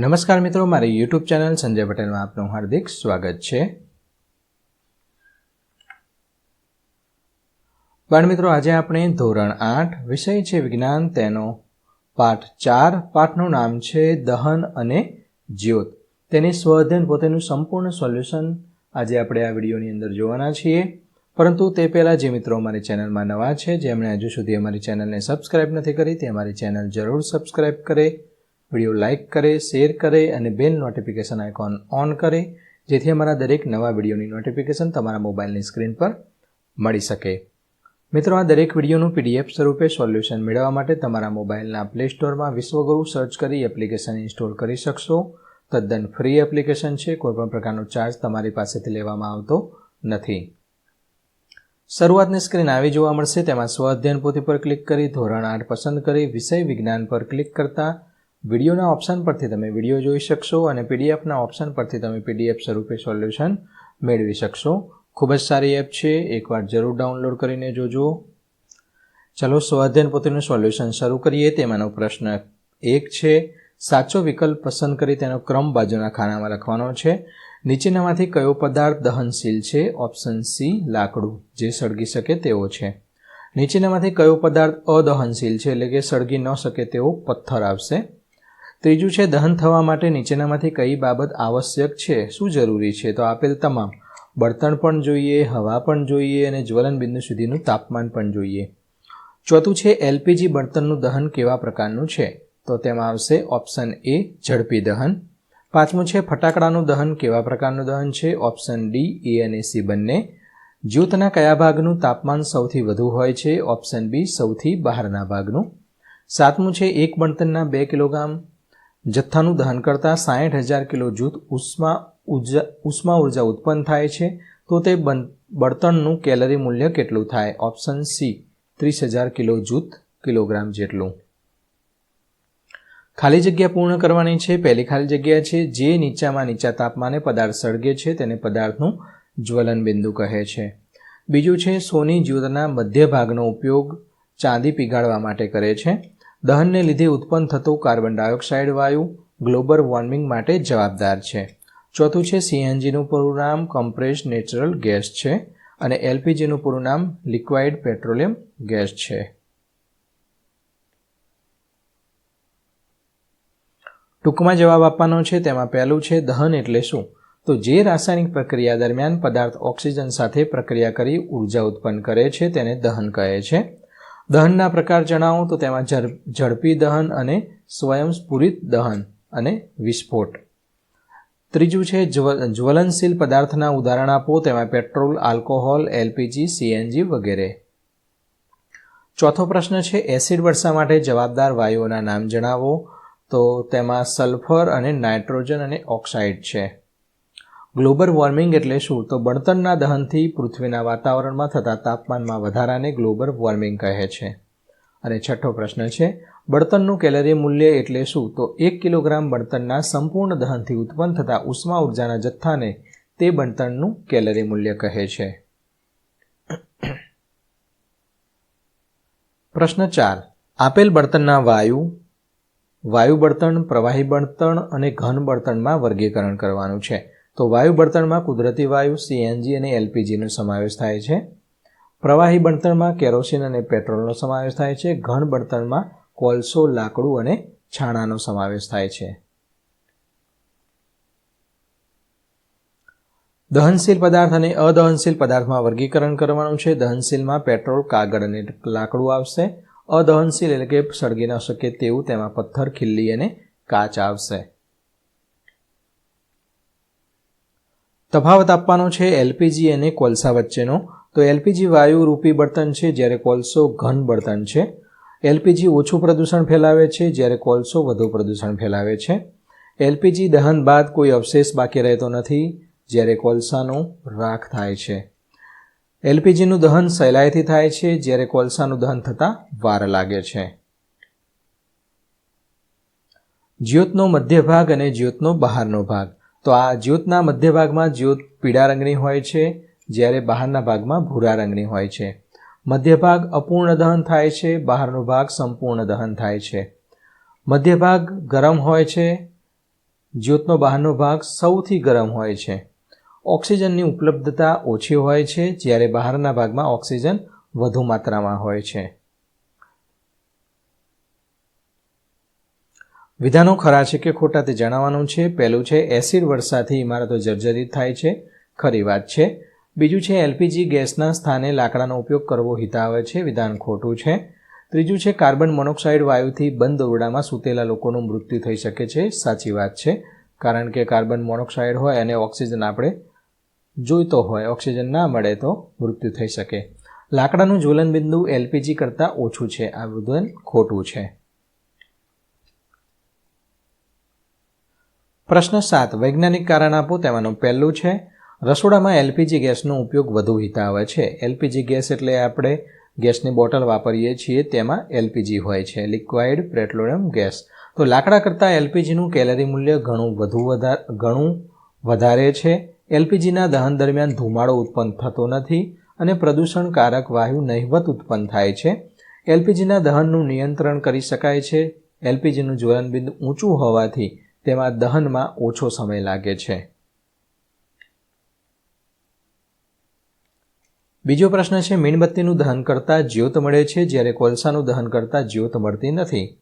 નમસ્કાર મિત્રો, મારી યુટ્યુબ ચેનલ સંજય પટેલમાં આપનું હાર્દિક સ્વાગત છે. બાળ મિત્રો, આજે આપણે ધોરણ આઠ, વિષય છે વિજ્ઞાન, તેનો પાઠ ચાર. પાઠનું નામ છે દહન અને જ્યોત. તેની સ્વઅધ્યયન પોતેનું સંપૂર્ણ સોલ્યુશન આજે આપણે આ વિડીયોની અંદર જોવાના છીએ. પરંતુ તે પહેલાં જે મિત્રો અમારી ચેનલમાં નવા છે, જેમણે હજુ સુધી અમારી ચેનલને સબસ્ક્રાઇબ નથી કરી, તે અમારી ચેનલ જરૂર સબસ્ક્રાઇબ કરે. વીડિયો લાઇક કરે, શેર કરે અને બેલ નોટિફિકેશન આઇકોન ઓન કરે, જેથી અમારા દરેક નવા વિડીયોની નોટિફિકેશન તમારા મોબાઈલની સ્ક્રીન પર મળી શકે. મિત્રો, આ દરેક વિડીયોનું પીડીએફ સ્વરૂપે સોલ્યુશન મેળવવા માટે તમારા મોબાઈલના પ્લે સ્ટોરમાં વિશ્વગુરુ સર્ચ કરી એપ્લિકેશન ઇન્સ્ટોલ કરી શકશો. તદ્દન ફ્રી એપ્લિકેશન છે, કોઈપણ પ્રકારનો ચાર્જ તમારી પાસેથી લેવામાં આવતો નથી. શરૂઆતની સ્ક્રીન આવી જોવા મળશે, તેમાં સ્વ અધ્યયન પોથી પર ક્લિક કરી, ધોરણ આઠ પસંદ કરી, વિષય વિજ્ઞાન પર ક્લિક કરતા વિડીયોના ઓપ્શન પરથી તમે વીડિયો જોઈ શકશો અને પીડીએફના ઓપ્શન પરથી તમે પીડીએફ સ્વરૂપે સોલ્યુશન મેળવી શકશો. ખૂબ જ સારી એપ છે. એકવાર જરૂર ડાઉનલોડ કરીને જોજો. ચલો સ્વાધ્યાયન પોતેનું સોલ્યુશન શરૂ કરીએ. તેમાંનો પ્રશ્ન એક છે, સાચો વિકલ્પ પસંદ કરી તેનો ક્રમ બાજુના ખાનામાં લખવાનો છે. નીચેનામાંથી કયો પદાર્થ દહનશીલ છે? ઓપ્શન સી, લાકડું. જે સળગી શકે તેવો છે. નીચેનામાંથી કયો પદાર્થ અદહનશીલ છે? એટલે કે સળગી ન શકે તેવો પથ્થર આવશે. ત્રીજું છે, દહન થવા માટે નીચેનામાંથી કઈ બાબત આવશ્યક છે? શું જરૂરી છે? તો આપેલ તમામ. બળતણ પણ જોઈએ, હવા પણ જોઈએ અને જ્વલન બિંદુ સુધીનું તાપમાન પણ જોઈએ. ચોથું છે, એલપીજી બળતણનું દહન કેવા પ્રકારનું છે? તો તેમાં આવશે ઓપ્શન એ, ઝડપી દહન. પાંચમું છે, ફટાકડાનું દહન કેવા પ્રકારનું દહન છે? ઓપ્શન ડી, એ અને સી બંને. જ્યોતના કયા ભાગનું તાપમાન સૌથી વધુ હોય છે? ઓપ્શન બી, સૌથી બહારના ભાગનું. સાતમું છે, એક બળતણના બે કિલોગ્રામ. જથ્થાનું દહન કરતાં સાહીઠ હજાર કિલો જૂથ ઉષ્મા ઊર્જા ઉષ્મા ઊર્જા ઉત્પન્ન થાય છે, તો તે બળતણનું કેલરી મૂલ્ય કેટલું થાય? ઓપ્શન સી, ત્રીસ હજાર કિલો જૂથ કિલોગ્રામ જેટલું. ખાલી જગ્યા પૂર્ણ કરવાની છે. પહેલી ખાલી જગ્યા છે, જે નીચામાં નીચા તાપમાને પદાર્થ સળગે છે, તેને પદાર્થનું જ્વલન બિંદુ કહે છે. બીજું છે, સોની જ્યોતના મધ્ય ભાગનો ઉપયોગ ચાંદી પીગાળવા માટે કરે છે. દહનને લીધે ઉત્પન્ન થતો કાર્બન ડાયોક્સાઇડ વાયુ ગ્લોબલ વોર્મિંગ માટે જવાબદાર છે. ચોથું છે સીએનજીનું પૂરું નામ કમ્પ્રેસ નેચરલ ગેસ છે અને એલપીજીનું પૂરું નામ લિક્વાઇડ પેટ્રોલિયમ ગેસ છે. ટૂંકમાં જવાબ આપવાનો છે, તેમાં પહેલું છે, દહન એટલે શું? તો જે રાસાયણિક પ્રક્રિયા દરમિયાન પદાર્થ ઓક્સિજન સાથે પ્રક્રિયા કરી ઊર્જા ઉત્પન્ન કરે છે, તેને દહન કહે છે. દહનના પ્રકાર જણાવો તો તેમાં ઝડપી દહન અને સ્વયંસ્ફુરિત દહન અને વિસ્ફોટ. ત્રીજું છે જ્વલનશીલ પદાર્થના ઉદાહરણ આપો, તેમાં પેટ્રોલ, આલ્કોહોલ એલપીજી સીએનજી વગેરે. ચોથો પ્રશ્ન છે, એસિડ વર્ષા માટે જવાબદાર વાયુઓના નામ જણાવો. તો તેમાં સલ્ફર અને નાઇટ્રોજન અને ઓક્સાઇડ છે. ગ્લોબલ વોર્મિંગ એટલે શું? તો બળતણના દહનથી પૃથ્વીના વાતાવરણમાં થતા તાપમાનમાં વધારાને ગ્લોબલ વોર્મિંગ કહે છે. અને છઠ્ઠો પ્રશ્ન છે, બળતણનું કેલરી મૂલ્ય એટલે શું? તો એક કિલોગ્રામ બળતણના સંપૂર્ણ દહનથી ઉત્પન્ન થતા ઉષ્મા ઉર્જાના જથ્થાને તે બળતણનું કેલરી મૂલ્ય કહે છે. પ્રશ્ન ચાર, આપેલ બળતણના વાયુ વાયુ બળતણ, પ્રવાહી બળતણ અને ઘન બળતણમાં વર્ગીકરણ કરવાનું છે. તો વાયુ બળતણમાં કુદરતી વાયુ સીએનજી અને એલપીજીનો સમાવેશ થાય છે. પ્રવાહી બળતણમાં કેરોસીન અને પેટ્રોલનો સમાવેશ થાય છે. ઘન બળતણમાં કોલસો, લાકડું અને છાણાનો સમાવેશ થાય છે. દહનશીલ પદાર્થ અને અદહનશીલ પદાર્થમાં વર્ગીકરણ કરવાનું છે. દહનશીલમાં પેટ્રોલ, કાગળ અને લાકડું આવશે. અદહનશીલ એટલે કે સળગી ન શકે તેવું તેમાં પથ્થર, ખીલ્લી અને કાચ આવશે. તફાવત આપવાનો છે એલપીજી અને કોલસા વચ્ચેનો. તો એલપીજી વાયુ રૂપી બળતણ છે જ્યારે કોલસો ઘન બળતણ છે. એલપીજી ઓછું પ્રદૂષણ ફેલાવે છે જ્યારે કોલસો વધુ પ્રદૂષણ ફેલાવે છે. એલપીજી દહન બાદ કોઈ અવશેષ બાકી રહેતો નથી જ્યારે કોલસાનો રાખ થાય છે. એલપીજીનું દહન સહેલાઈથી થાય છે જ્યારે કોલસાનું દહન થતાં વાર લાગે છે. જ્યોતનો મધ્ય ભાગ અને જ્યોતનો બહારનો ભાગ. તો આ જ્યોતના મધ્ય ભાગમાં જ્યોત પીળા રંગની હોય છે, જ્યારે બહારના ભાગમાં ભૂરા રંગની હોય છે. મધ્ય ભાગ અપૂર્ણ દહન થાય છે, બહારનો ભાગ સંપૂર્ણ દહન થાય છે. મધ્ય ભાગ ગરમ હોય છે, જ્યોતનો બહારનો ભાગ સૌથી ગરમ હોય છે. ઓક્સિજનની ઉપલબ્ધતા ઓછી હોય છે, જ્યારે બહારના ભાગમાં ઓક્સિજન વધુ માત્રામાં હોય છે. વિધાનો ખરા છે કે ખોટા તે જણાવવાનું છે. પહેલું છે, એસિડ વર્ષાથી ઇમારતો જર્જરિત થાય છે. ખરી વાત છે. બીજું છે, એલપીજી ગેસના સ્થાને લાકડાનો ઉપયોગ કરવો હિતાવે છે. વિધાન ખોટું છે. ત્રીજું છે, કાર્બન મોનોક્સાઇડ વાયુથી બંધ ઓરડામાં સૂતેલા લોકોનું મૃત્યુ થઈ શકે છે. સાચી વાત છે. કારણ કે કાર્બન મોનોક્સાઇડ હોય અને ઓક્સિજન આપણે જોઈતો હોય. ઓક્સિજન ના મળે તો મૃત્યુ થઈ શકે. લાકડાનું જ્વલન બિંદુ એલપીજી કરતાં ઓછું છે. આ વિધાન ખોટું છે. પ્રશ્ન સાત. વૈજ્ઞાનિક કારણ આપો, તેમાંનું પહેલું છે, રસોડામાં એલપીજી ગેસનો ઉપયોગ વધુ હિતાવે છે. એલપીજી ગેસ એટલે આપણે ગેસની બોટલ વાપરીએ છીએ, તેમાં એલપીજી હોય છે, લિક્વાઇડ પેટ્રોલિયમ ગેસ. તો લાકડા કરતાં એલપીજીનું કેલરી મૂલ્ય ઘણું વધુ વધારે ઘણું વધારે છે. એલપીજીના દહન દરમિયાન ધુમાડો ઉત્પન્ન થતો નથી અને પ્રદૂષણકારક વાયુ નહિવત ઉત્પન્ન થાય છે. એલપીજીના દહનનું નિયંત્રણ કરી શકાય છે. એલપીજીનું જ્વલનબિંદુ ઊંચું હોવાથી તેમાં દહનમાં ઓછો સમય લાગે છે. બીજો પ્રશ્ન છે, મીણબત્તીનું દહન કરતાં જ્યોત મળે છે જ્યારે કોલસાનું દહન કરતાં જ્યોત મળતી નથી.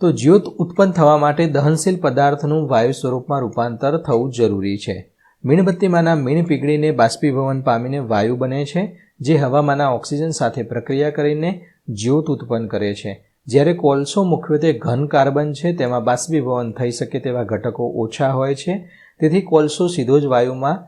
તો જ્યોત ઉત્પન્ન થવા માટે દહનશીલ પદાર્થનું વાયુ સ્વરૂપમાં રૂપાંતર થવું જરૂરી છે. મીણબત્તીમાંના મીણ પીગળીને બાષ્પીભવન પામીને વાયુ બને છે, જે હવામાંના ઓક્સિજન સાથે પ્રક્રિયા કરીને જ્યોત ઉત્પન્ન કરે છે. જ્યારે કોલસો મુખ્યત્વે ઘન કાર્બન છે, તેમાં બાષ્પીભવન થઈ શકે તેવા ઘટકો ઓછા હોય છે. તેથી કોલસો સીધો જ વાયુમાં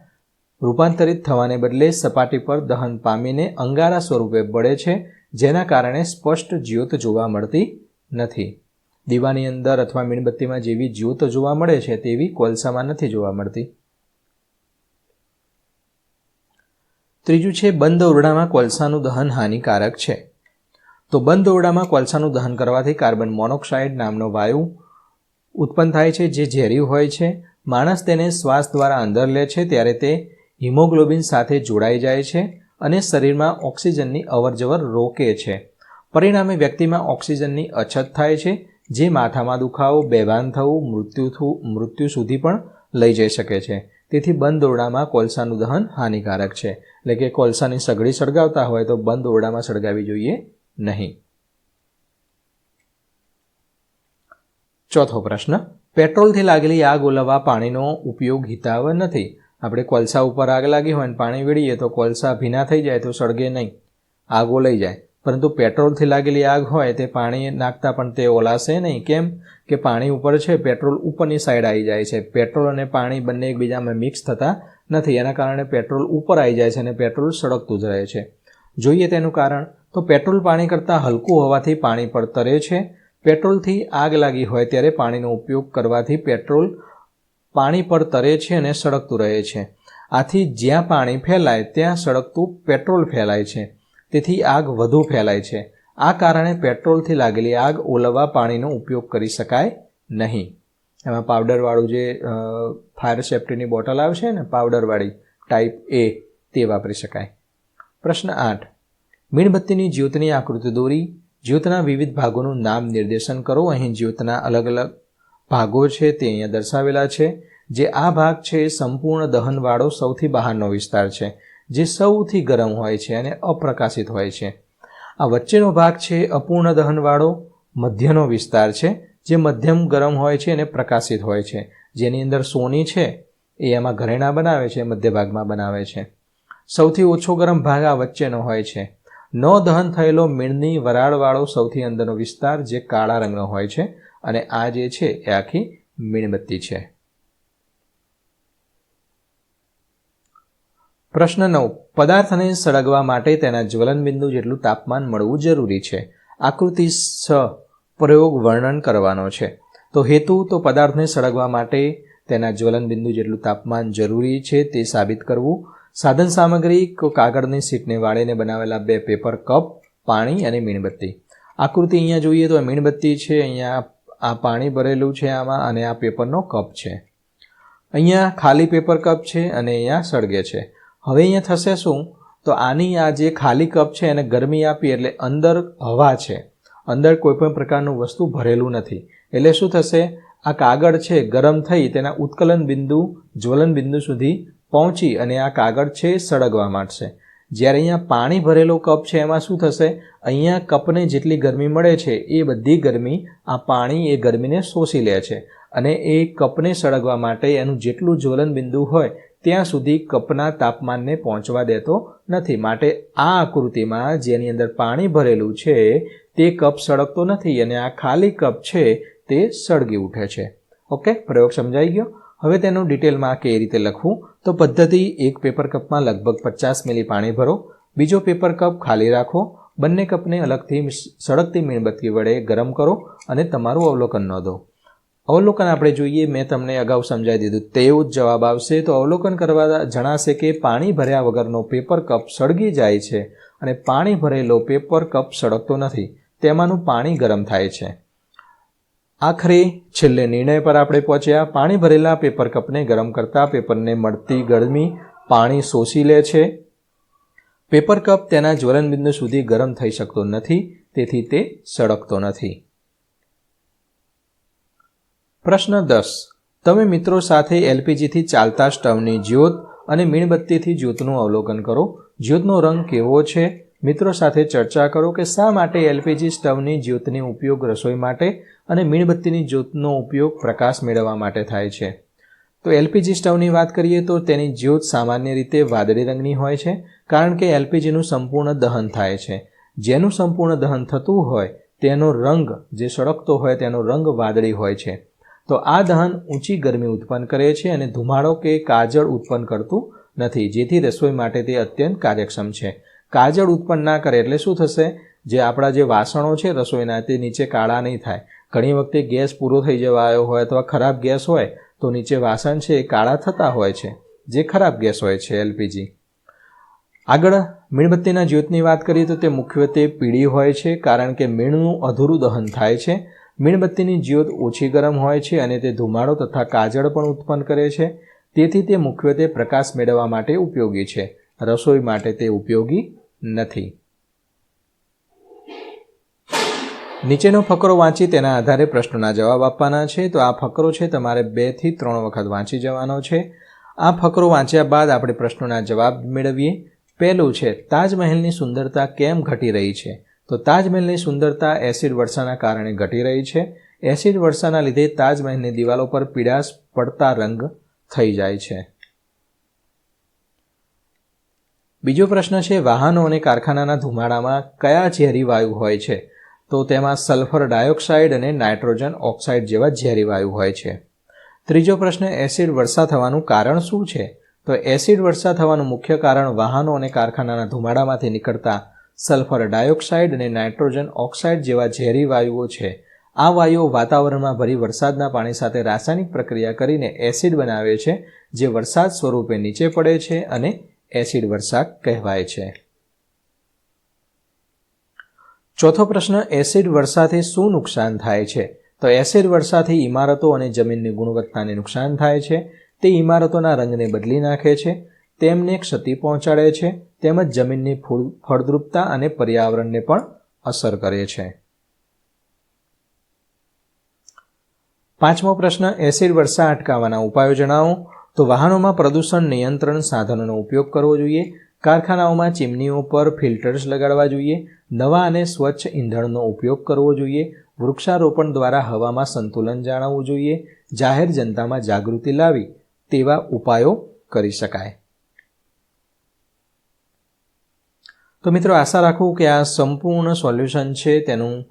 રૂપાંતરિત થવાને બદલે સપાટી પર દહન પામીને અંગારા સ્વરૂપે બળે છે, જેના કારણે સ્પષ્ટ જ્યોત જોવા મળતી નથી. દીવાની અંદર અથવા મીણબત્તીમાં જેવી જ્યોત જોવા મળે છે, તેવી કોલસામાં નથી જોવા મળતી. ત્રીજું છે, બંધ ઓરડામાં કોલસાનું દહન હાનિકારક છે. તો બંધ ઓરડામાં કોલસાનું દહન કરવાથી કાર્બન મોનોક્સાઇડ નામનો વાયુ ઉત્પન્ન થાય છે, જે ઝેરી હોય છે. માણસ તેને શ્વાસ દ્વારા અંદર લે છે, ત્યારે તે હિમોગ્લોબિન સાથે જોડાઈ જાય છે અને શરીરમાં ઓક્સિજનની અવરજવર રોકે છે. પરિણામે વ્યક્તિમાં ઓક્સિજનની અછત થાય છે, જે માથામાં દુખાવો, બેભાન થવું, મૃત્યુ મૃત્યુ સુધી પણ લઈ જઈ શકે છે. તેથી બંધ ઓરડામાં કોલસાનું દહન હાનિકારક છે. એટલે કે કોલસાની સગડી સળગાવતા હોય તો બંધ ઓરડામાં સળગાવી જોઈએ નહીં. ચોથો પ્રશ્ન, પેટ્રોલથી લાગેલી આગ ઓલવવા પાણીનો ઉપયોગ હિતાવ નથી. આપણે કોલસા ઉપર આગ લાગી હોય ને પાણી વીડીએ તો કોલસા ભીના થઈ જાય તો સળગે નહીં. આગ ઓલાઈ જાય. પરંતુ પેટ્રોલથી લાગેલી આગ હોય તે પાણી નાખતા પણ તે ઓલાશે નહીં. કેમ કે પાણી ઉપર છે, પેટ્રોલ ઉપરની સાઈડ આવી જાય છે. પેટ્રોલ અને પાણી બંને એકબીજામાં મિક્સ થતા નથી. એના કારણે પેટ્રોલ ઉપર આવી જાય છે અને પેટ્રોલ સળગતું જ રહે છે. જોઈએ તેનું કારણ. તો પેટ્રોલ પાણી કરતાં હલકું હોવાથી પાણી પર તરે છે. પેટ્રોલથી આગ લાગી હોય ત્યારે પાણીનો ઉપયોગ કરવાથી પેટ્રોલ પાણી પર તરે છે અને સળગતું રહે છે. આથી જ્યાં પાણી ફેલાય, ત્યાં સળગતું પેટ્રોલ ફેલાય છે. તેથી આગ વધુ ફેલાય છે. આ કારણે પેટ્રોલથી લાગેલી આગ ઓલવવા પાણીનો ઉપયોગ કરી શકાય નહીં. એમાં પાવડરવાળું જે ફાયર સેફ્ટીની બોટલ આવશે ને, પાવડરવાળી ટાઈપ એ, તે વાપરી શકાય. પ્રશ્ન આઠ. મીણબત્તીની જ્યોતની આકૃતિ દોરી, જ્યોતના વિવિધ ભાગોનું નામ નિર્દેશન કરો. અહીં જ્યોતના અલગ અલગ ભાગો છે તે અહીંયા દર્શાવેલા છે. જે આ ભાગ છે એ સંપૂર્ણ દહનવાળો સૌથી બહારનો વિસ્તાર છે, જે સૌથી ગરમ હોય છે અને અપ્રકાશિત હોય છે. આ વચ્ચેનો ભાગ છે અપૂર્ણ દહનવાળો મધ્યનો વિસ્તાર છે, જે મધ્યમ ગરમ હોય છે અને પ્રકાશિત હોય છે. જેની અંદર સોની છે, એ એમાં ઘરેણા બનાવે છે મધ્ય ભાગમાં બનાવે છે. સૌથી ઓછો ગરમ ભાગ આ વચ્ચેનો હોય છે. ન દહન થયેલો મીણની વરાળવાળો સૌથી અંદરનો વિસ્તાર જે કાળા રંગનો હોય છે અને આ જે છે એ આખી મીણબત્તી છે. પ્રશ્ન નવ. પદાર્થને સળગવા માટે તેના જ્વલનબિંદુ જેટલું તાપમાન મળવું જરૂરી છે. આકૃતિ છ પ્રયોગ વર્ણન કરવાનો છે. તો હેતુ, તો પદાર્થને સળગવા માટે તેના જ્વલનબિંદુ જેટલું તાપમાન જરૂરી છે તે સાબિત કરવું. સાધન સામગ્રી કાગળની સીટને વાળીને બનાવેલા બે પેપર કપ પાણી અને મીણબત્તી. આકૃતિ અહીંયા જોઈએ તો મીણબત્તી છે, અહીંયા આ પાણી ભરેલું છે આમાં અને આ પેપરનો કપ છે. અહીંયા ખાલી પેપર કપ છે અને અહીંયા સળગે છે. હવે અહીંયા થશે શું? તો આની આ જે ખાલી કપ છે એને ગરમી આપી એટલે અંદર હવા છે. અંદર કોઈપણ પ્રકારનું વસ્તુ ભરેલું નથી. એટલે શું થશે? આ કાગળ છે, ગરમ થઈ તેના ઉત્કલન બિંદુ, જ્વલન બિંદુ સુધી પહોંચી અને આ કાગળ છે સળગવા માંડશે. જ્યારે અહીંયા પાણી ભરેલો કપ છે, એમાં શું થશે? અહીંયા કપને જેટલી ગરમી મળે છે, એ બધી ગરમી આ પાણી એ ગરમીને શોષી લે છે. અને એ કપને સળગવા માટે એનું જેટલું જ્વલન બિંદુ હોય, ત્યાં સુધી કપના તાપમાનને પહોંચવા દેતો નથી. માટે આ આકૃતિમાં જેની અંદર પાણી ભરેલું છે, તે કપ સળગતો નથી અને આ ખાલી કપ છે, તે સળગી ઉઠે છે. ઓકે? પ્રયોગ સમજાઈ ગયો? હવે તેનું ડિટેલમાં કઈ રીતે લખવું, તો પદ્ધતિ, એક પેપર કપમાં લગભગ પચાસ મિલી પાણી ભરો, બીજો પેપર કપ ખાલી રાખો, બંને કપને અલગથી સળગતી મીણબત્તી વડે ગરમ કરો અને તમારું અવલોકન નોંધો. અવલોકન આપણે જોઈએ, મેં તમને અગાઉ સમજાવી દીધું તેવું જ જવાબ આવશે તો અવલોકન કરવા જણાશે કે પાણી ભર્યા વગરનો પેપર કપ સળગી જાય છે અને પાણી ભરેલો પેપર કપ સળગતો નથી, તેમાંનું પાણી ગરમ થાય છે. આખરે છેલ્લે નિર્ણય પર આપણે પહોંચ્યા. પાણી ભરેલા પેપર કપને ગરમ કરતા પેપરને મળતી ગરમી પાણી શોષી લે છે. પેપર કપ તેના જ્વલનબિંદુ સુધી ગરમ થઈ શકતો નથી, તેથી તે સળગતો નથી. પ્રશ્ન દસ. તમે મિત્રો સાથે એલપીજીથી ચાલતા સ્ટવની જ્યોત અને મીણબત્તીથી જ્યોતનું અવલોકન કરો. જ્યોતનો રંગ કેવો છે? મિત્રો સાથે ચર્ચા કરો કે શા માટે એલપીજી સ્ટવની જ્યોતની ઉપયોગ રસોઈ માટે અને મીણબત્તીની જ્યોતનો ઉપયોગ પ્રકાશ મેળવવા માટે થાય છે? તો એલપીજી સ્ટવની વાત કરીએ તો તેની જ્યોત સામાન્ય રીતે વાદળી રંગની હોય છે, કારણ કે એલપીજીનું સંપૂર્ણ દહન થાય છે. જેનું સંપૂર્ણ દહન થતું હોય, તેનો રંગ જે સળગતો હોય, તેનો રંગ વાદળી હોય છે. તો આ દહન ઊંચી ગરમી ઉત્પન્ન કરે છે અને ધુમાડો કે કાજળ ઉત્પન્ન કરતું નથી, જેથી રસોઈ માટે તે અત્યંત કાર્યક્ષમ છે. કાજળ ઉત્પન્ન ના કરે એટલે શું થશે? જે આપણા જે વાસણો છે રસોઈના, તે નીચે કાળા નહીં થાય. ઘણી વખતે ગેસ પૂરો થઈ જવા આવ્યો હોય અથવા ખરાબ ગેસ હોય, તો નીચે વાસણ છે એ કાળા થતા હોય છે, જે ખરાબ ગેસ હોય છે, એલપીજી. આગળ, મીણબત્તીના જ્યોતની વાત કરીએ તો તે મુખ્યત્વે પીળી હોય છે, કારણ કે મીણનું અધૂરું દહન થાય છે. મીણબત્તીની જ્યોત ઓછી ગરમ હોય છે અને તે ધુમાડો તથા કાજળ પણ ઉત્પન્ન કરે છે. તેથી તે મુખ્યત્વે પ્રકાશ મેળવવા માટે ઉપયોગી છે. રસોઈ માટે તે ઉપયોગી નથી. નીચેનો ફકરો વાંચી તેના આધારે પ્રશ્નોના જવાબ આપવાના છે. તો આ ફકરો છે, તમારે બેથી ત્રણ વખત વાંચી જવાનો છે. આ ફકરો વાંચ્યા બાદ આપણે પ્રશ્નોના જવાબ મેળવીએ. પહેલું છે, તાજમહેલની સુંદરતા કેમ ઘટી રહી છે? તો તાજમહેલની સુંદરતા એસિડ વર્ષાના કારણે ઘટી રહી છે. એસિડ વર્ષાના લીધે તાજમહેલની દિવાલો પર પીડાશ પડતા રંગ થઈ જાય છે. બીજો પ્રશ્ન છે, વાહનો અને કારખાનાના ધુમાડામાં કયા ઝેરી વાયુ હોય છે? તો તેમાં સલ્ફર ડાયોક્સાઇડ અને નાઇટ્રોજન ઓક્સાઇડ જેવા ઝેરી વાયુ હોય છે. ત્રીજો પ્રશ્ન, એસિડ વર્ષા થવાનું કારણ શું છે? તો એસિડ વર્ષા થવાનું મુખ્ય કારણ વાહનો અને કારખાનાના ધુમાડામાંથી નીકળતા સલ્ફર ડાયોક્સાઇડ અને નાઇટ્રોજન ઓક્સાઇડ જેવા ઝેરી વાયુઓ છે. આ વાયુઓ વાતાવરણમાં ભરી વરસાદના પાણી સાથે રાસાયણિક પ્રક્રિયા કરીને એસિડ બનાવે છે, જે વરસાદ સ્વરૂપે નીચે પડે છે અને એસિડ વર્ષા કહેવાય છે. ચોથો પ્રશ્ન, એસિડ વર્ષાથી શું નુકસાન થાય છે? તો એસિડ વર્ષાથી ઇમારતો અને જમીનની ગુણવત્તાને નુકસાન થાય છે. તે ઇમારતોના રંગને બદલી નાખે છે. તેમને ક્ષતિ પહોંચાડે છે. તેમજ જમીનની ફળદ્રુપતા અને પર્યાવરણને પણ અસર કરે છે. પાંચમો પ્રશ્ન, એસિડ વર્ષા અટકાવવાના ઉપાયો જણાવો. તો વાહનોમાં પ્રદૂષણ નિયંત્રણ સાધનોનો ઉપયોગ કરવો જોઈએ, કારખાનાઓમાં ચીમનીઓ પર ફિલ્ટર્સ લગાડવા જોઈએ, નવા અને સ્વચ્છ ઈંધણનો ઉપયોગ કરવો જોઈએ, વૃક્ષારોપણ દ્વારા હવામાં સંતુલન જાળવવું જોઈએ, જાહેર જનતામાં જાગૃતિ લાવી તેવા ઉપાયો કરી શકાય. તો મિત્રો, આશા રાખું કે આ સંપૂર્ણ સોલ્યુશન છે તેનું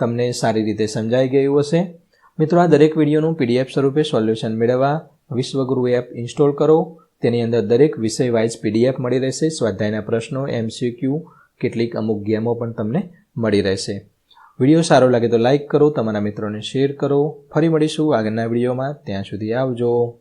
તમને સારી રીતે સમજાઈ ગયું હશે. મિત્રો, આ દરેક વિડીયોનું પીડીએફ સ્વરૂપે સોલ્યુશન મેળવવા વિશ્વગુરુ એપ ઇન્સ્ટોલ કરો. તેની અંદર દરેક વિષય વાઇઝ પીડીએફ મળી રહેશે. સ્વાધ્યાયના પ્રશ્નો, એમસીક્યુ, કેટલીક અમુક ગેમો પણ તમને મળી રહેશે. વીડિયો સારો લાગે તો લાઇક કરો, તમારા મિત્રોને શેર કરો. ફરી મળીશું આગળના વિડીયોમાં. ત્યાં સુધી આવજો.